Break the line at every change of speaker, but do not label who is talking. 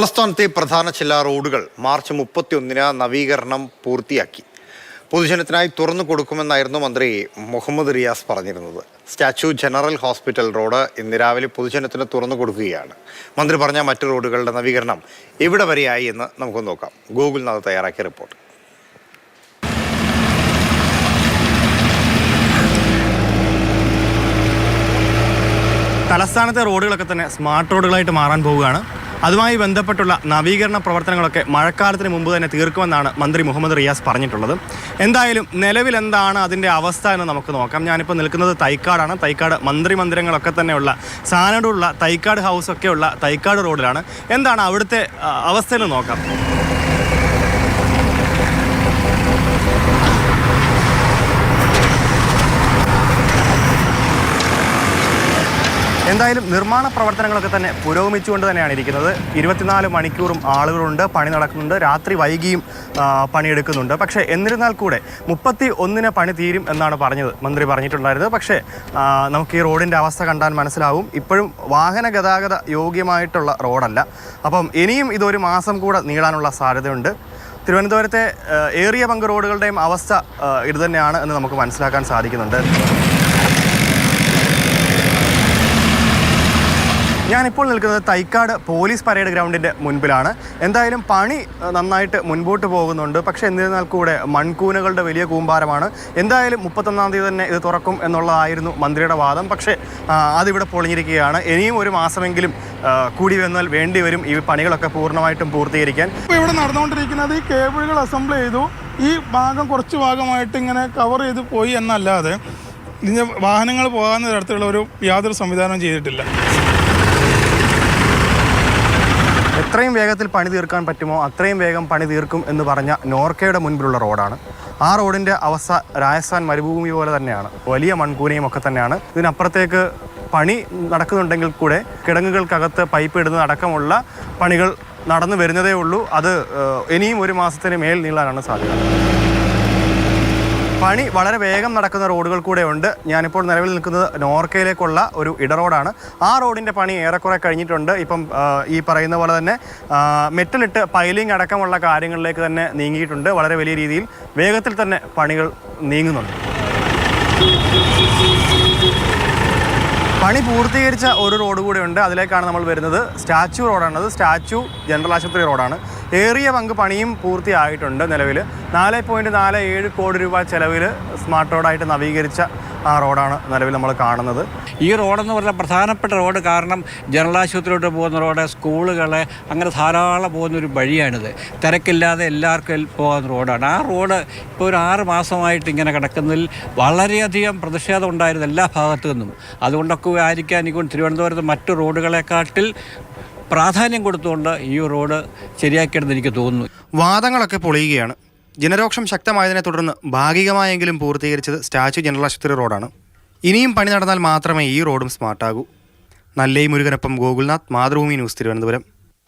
തലസ്ഥാനത്തെ പ്രധാന ചില റോഡുകൾ മാർച്ച് മുപ്പത്തിയൊന്നിന് നവീകരണം പൂർത്തിയാക്കി. പൊതുജനത്തിനായി തുറന്നു കൊടുക്കുമെന്നായിരുന്നു മന്ത്രി മുഹമ്മദ് റിയാസ് പറഞ്ഞിരുന്നത്. സ്റ്റാച്യു ജനറൽ ഹോസ്പിറ്റൽ റോഡ് ഇന്ന് രാവിലെ പൊതുജനത്തിന് തുറന്നു കൊടുക്കുകയാണ്. മന്ത്രി പറഞ്ഞ മറ്റു റോഡുകളുടെ നവീകരണം എവിടെ വരെയായി എന്ന് നമുക്ക് നോക്കാം. ഗൂഗിളിനത് തയ്യാറാക്കിയ റിപ്പോർട്ട്.
തലസ്ഥാനത്തെ റോഡുകളൊക്കെ തന്നെ സ്മാർട്ട് റോഡുകളായിട്ട് മാറാൻ പോവുകയാണ്. അതുമായി ബന്ധപ്പെട്ടുള്ള നവീകരണ പ്രവർത്തനങ്ങളൊക്കെ മഴക്കാലത്തിന് മുമ്പ് തന്നെ തീർക്കുമെന്നാണ് മന്ത്രി മുഹമ്മദ് റിയാസ് പറഞ്ഞിട്ടുള്ളത്. എന്തായാലും നിലവിൽ എന്താണ് അതിന്റെ അവസ്ഥ എന്ന് നമുക്ക് നോക്കാം. ഞാനിപ്പോൾ നിൽക്കുന്നത് തൈക്കാടാണ്. തൈക്കാട് മന്ത്രി മന്ദിരങ്ങളൊക്കെ തന്നെയുള്ള സാനടുള്ള തൈക്കാട് ഹൗസൊക്കെയുള്ള തൈക്കാട് റോഡിലാണ്. എന്താണ് അവിടുത്തെ അവസ്ഥയിൽ നോക്കാം. എന്തായാലും നിർമ്മാണ പ്രവർത്തനങ്ങളൊക്കെ തന്നെ പുരോഗമിച്ചുകൊണ്ട് തന്നെയാണ് ഇരിക്കുന്നത്. ഇരുപത്തിനാല് മണിക്കൂറും ആളുകളുണ്ട് പണി നടക്കുന്നുണ്ട്. രാത്രി വൈകിയും പണിയെടുക്കുന്നുണ്ട്. പക്ഷേ എന്നിരുന്നാൽ കൂടെ മുപ്പത്തി ഒന്നിന് പണി തീരും എന്നാണ് പറഞ്ഞത്. മന്ത്രി പറഞ്ഞിട്ടുണ്ടായിരുന്നത് പക്ഷേ നമുക്ക് ഈ റോഡിന്റെ അവസ്ഥ കണ്ടാൽ മനസ്സിലാവും. ഇപ്പോഴും വാഹന ഗതാഗത യോഗ്യമായിട്ടുള്ള റോഡല്ല. അപ്പം ഇനിയും ഇതൊരു മാസം കൂടെ നീളാനുള്ള സാധ്യതയുണ്ട്. തിരുവനന്തപുരത്തെ ഏറിയ പങ്ക് റോഡുകളുടെയും അവസ്ഥ ഇതുതന്നെയാണ് ഇത് എന്ന് നമുക്ക് മനസ്സിലാക്കാൻ സാധിക്കുന്നുണ്ട്. ഞാനിപ്പോൾ നിൽക്കുന്നത് തൈക്കാട് പോലീസ് പരേഡ് ഗ്രൗണ്ടിന്റെ മുൻപിലാണ്. എന്തായാലും പണി നന്നായിട്ട് മുൻപോട്ട് പോകുന്നുണ്ട്. പക്ഷേ എന്നിരുന്നാൽ കൂടെ മൺകൂനകളുടെ വലിയ കൂമ്പാരമാണ്. എന്തായാലും മുപ്പത്തൊന്നാം തീയതി തന്നെ ഇത് തുറക്കും എന്നുള്ളതായിരുന്നു മന്ത്രിയുടെ വാദം. പക്ഷേ അതിവിടെ പൊളിഞ്ഞിരിക്കുകയാണ്. ഇനിയും ഒരു മാസമെങ്കിലും കൂടി വന്നാൽ വേണ്ടി വരും ഈ പണികളൊക്കെ പൂർണമായിട്ടും പൂർത്തീകരിക്കാൻ.
ഇപ്പോൾ ഇവിടെ നടന്നുകൊണ്ടിരിക്കുന്നത് ഈ കേബിളുകൾ അസംബിൾ ചെയ്തു. ഈ ഭാഗം കുറച്ച് ഭാഗമായിട്ട് ഇങ്ങനെ കവർ ചെയ്ത് പോയി എന്നല്ലാതെ ഇതിന്റെ വാഹനങ്ങൾ തരത്തിലുള്ള ഒരു യാതൊരു സംവിധാനം ചെയ്തിട്ടില്ല.
എത്രയും വേഗത്തിൽ പണി തീർക്കാൻ പറ്റുമോ? അത്രയും വേഗം പണി തീർക്കും എന്ന് പറഞ്ഞ നോർക്കയുടെ മുൻപിലുള്ള റോഡാണ്. ആ റോഡിന്റെ അവസ്ഥ രാജസ്ഥാൻ മരുഭൂമി പോലെ തന്നെയാണ്. വലിയ മൺകൂനയും ഒക്കെ തന്നെയാണ്. ഇതിനപ്പുറത്തേക്ക് പണി നടക്കുന്നുണ്ടെങ്കിൽ കൂടെ കിടങ്ങുകൾക്കകത്ത് പൈപ്പ് ഇടുന്നത് അടക്കമുള്ള പണികൾ നടന്നു വരുന്നതേ ഉള്ളൂ. അത് ഇനിയും ഒരു മാസത്തിന് മേൽ നീളാനാണ് സാധ്യത. പണി വളരെ വേഗം നടക്കുന്ന റോഡുകൾ കൂടെ ഉണ്ട്. ഞാനിപ്പോൾ നിലവിൽ നിൽക്കുന്നത് നോർക്കയിലേക്കുള്ള ഒരു ഇടറോഡാണ് ആ റോഡിന്റെ പണി ഏറെക്കുറെ കഴിഞ്ഞിട്ടുണ്ട്. ഇപ്പം ഈ പറയുന്ന പോലെ തന്നെ മെറ്റലിട്ട് പൈലിംഗ് അടക്കമുള്ള കാര്യങ്ങളിലേക്ക് തന്നെ നീങ്ങിയിട്ടുണ്ട്. വളരെ വലിയ രീതിയിൽ വേഗത്തിൽ തന്നെ പണികൾ നീങ്ങുന്നുണ്ട്. പണി പൂർത്തീകരിച്ച ഒരു റോഡ് കൂടെ ഉണ്ട്. അതിലേക്കാണ് നമ്മൾ വരുന്നത്. സ്റ്റാച്യു റോഡാണത്. സ്റ്റാച്യു ജനറൽ ആശുപത്രി റോഡാണ്. ഏറിയ പങ്ക് പണിയും പൂർത്തിയായിട്ടുണ്ട് നിലവിൽ. നാല് പോയിന്റ് നാല് ഏഴ് കോടി രൂപ ചെലവിൽ സ്മാർട്ട് റോഡായിട്ട് നവീകരിച്ച ആ റോഡാണ് നിലവിൽ നമ്മൾ കാണുന്നത്.
ഈ റോഡെന്ന് പറഞ്ഞാൽ പ്രധാനപ്പെട്ട റോഡ് കാരണം ജനറൽ ആശുപത്രിയിലോട്ട് പോകുന്ന റോഡ് സ്കൂളുകൾ അങ്ങനെ ധാരാളം പോകുന്ന ഒരു വഴിയാണിത്. തിരക്കില്ലാതെ എല്ലാവർക്കും പോകുന്ന റോഡാണ്. ആ റോഡ് ഇപ്പോൾ ഒരു ആറ് മാസമായിട്ട് ഇങ്ങനെ കിടക്കുന്നതിൽ വളരെയധികം പ്രതിഷേധം ഉണ്ടായിരുന്നു എല്ലാ ഭാഗത്തു നിന്നും. അതുകൊണ്ടൊക്കെ ആയിരിക്കാൻ എനിക്ക് തിരുവനന്തപുരത്ത് മറ്റു റോഡുകളെക്കാട്ടിൽ പ്രാധാന്യം കൊടുത്തുകൊണ്ട് ഈ റോഡ് ശരിയാക്കിയെന്ന് എനിക്ക് തോന്നുന്നു.
വാദങ്ങളൊക്കെ പൊളിയുകയാണ്. ജനരോക്ഷം ശക്തമായതിനെ തുടർന്ന് ഭാഗികമായെങ്കിലും പൂർത്തീകരിച്ചത് സ്റ്റാച്യു ജനറൽ ആശുപത്രി റോഡാണ്. ഇനിയും പണി നടന്നാൽ മാത്രമേ ഈ റോഡും സ്മാർട്ടാകൂ. നല്ലേ മുരുകനൊപ്പം ഗോകുൽനാഥ് മാതൃഭൂമി ന്യൂസ് തിരുവനന്തപുരം.